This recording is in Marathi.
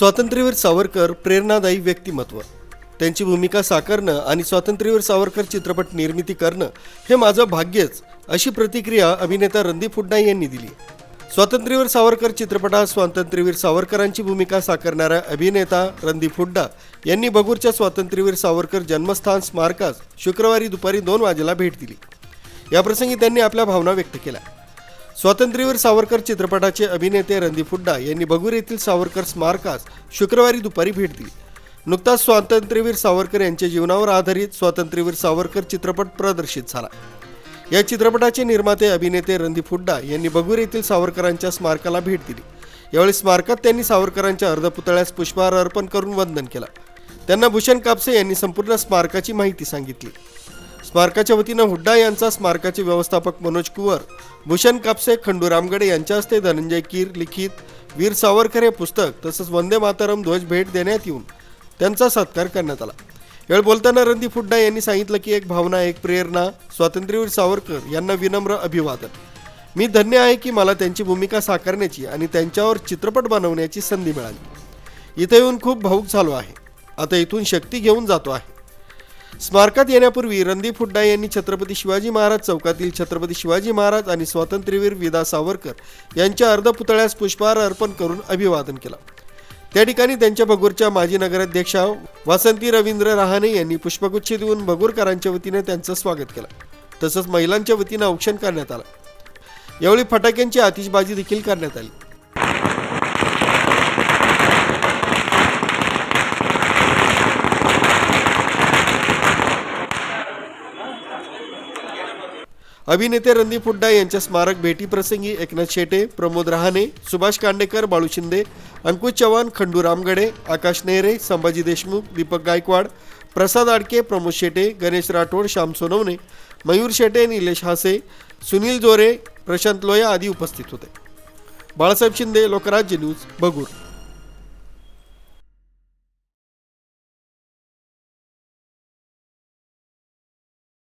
स्वातंत्र्यवीर सावरकर प्रेरणादायी व्यक्तिमत्व. त्यांची भूमिका साकारणं आणि स्वातंत्र्यवीर सावरकर चित्रपट निर्मिती करणं हे माझं भाग्यच अशी प्रतिक्रिया अभिनेता रणदीप हुड्डा यांनी दिली. स्वातंत्र्यवीर सावरकर चित्रपटात स्वातंत्र्यवीर सावरकरांची भूमिका साकारणाऱ्या अभिनेता रणदीप हुड्डा यांनी बगूरच्या स्वातंत्र्यवीर सावरकर जन्मस्थान स्मारकास शुक्रवारी दुपारी दोन वाजेला भेट दिली. याप्रसंगी त्यांनी आपल्या भावना व्यक्त केल्या. स्वातंत्र्यवीर सावरकर चित्रपटाचे अभिनेते रणदीप हुड्डा यांनी बगूर येथील सावरकर स्मारकास शुक्रवारी दुपारी भेट दिली. नुकताच स्वातंत्र्यवीर सावरकर यांच्या जीवनावर आधारित स्वातंत्र्यवीर सावरकर चित्रपट प्रदर्शित झाला. या चित्रपटाचे निर्माते अभिनेते रणदीप हुड्डा यांनी बगूर येथील सावरकरांच्या स्मारकाला भेट दिली. यावेळी स्मारकात त्यांनी सावरकरांच्या अर्धपुतळ्यास पुष्पहार अर्पण करून वंदन केलं. त्यांना भूषण कापसे यांनी संपूर्ण स्मारकाची माहिती सांगितली. स्मारकाच्या वतीनं हुड्डा यांचा स्मारकाचे व्यवस्थापक मनोज कुवर भूषण कापसे खंडू रामगडे यांच्या हस्ते धनंजय कीर लिखित वीर सावरकर हे पुस्तक तसंच वंदे मातरम ध्वज भेट देण्यात येऊन त्यांचा सत्कार करण्यात आला. यावेळी बोलताना रणदीप हुड्डा यांनी सांगितलं की एक भावना एक प्रेरणा स्वातंत्र्यवीर सावरकर यांना विनम्र अभिवादन. मी धन्य आहे की मला त्यांची भूमिका साकारण्याची आणि त्यांच्यावर चित्रपट बनवण्याची संधी मिळाली. इथे येऊन खूप भाऊक झालो आहे. आता इथून शक्ती घेऊन जातो आहे. स्मारकात येण्यापूर्वी रणदीप हुड्डा यांनी छत्रपती शिवाजी महाराज चौकातील छत्रपती शिवाजी महाराज आणि स्वातंत्र्यवीर विदा सावरकर यांच्या अर्धपुतळ्यास पुष्पहार अर्पण करून अभिवादन केला. त्या ठिकाणी त्यांच्या भगूरच्या माजी नगराध्यक्षा वासंती रवींद्र रहाणे यांनी पुष्पगुच्छ देऊन भगूरकरांच्या वतीने त्यांचं स्वागत केलं. तसंच महिलांच्या वतीनं औक्षण करण्यात आलं. यावेळी फटाक्यांची आतिषबाजी देखील करण्यात आली. अभिनेते रणदीप हुड्डा यांच्या स्मारक भेटीप्रसंगी एकनाथ शेटे प्रमोद रहाणे सुभाष कांडेकर बाळू शिंदे अंकुश चव्हाण खंडू रामगडे आकाश नेहरे संभाजी देशमुख दीपक गायकवाड प्रसाद आडके प्रमोद शेटे गणेश राठोड श्याम सोनवणे मयूर शेटे निलेश हासे सुनील जोरे प्रशांत लोया आदी उपस्थित होते. बाळासाहेब शिंदे लोकराज्य न्यूज बगूर.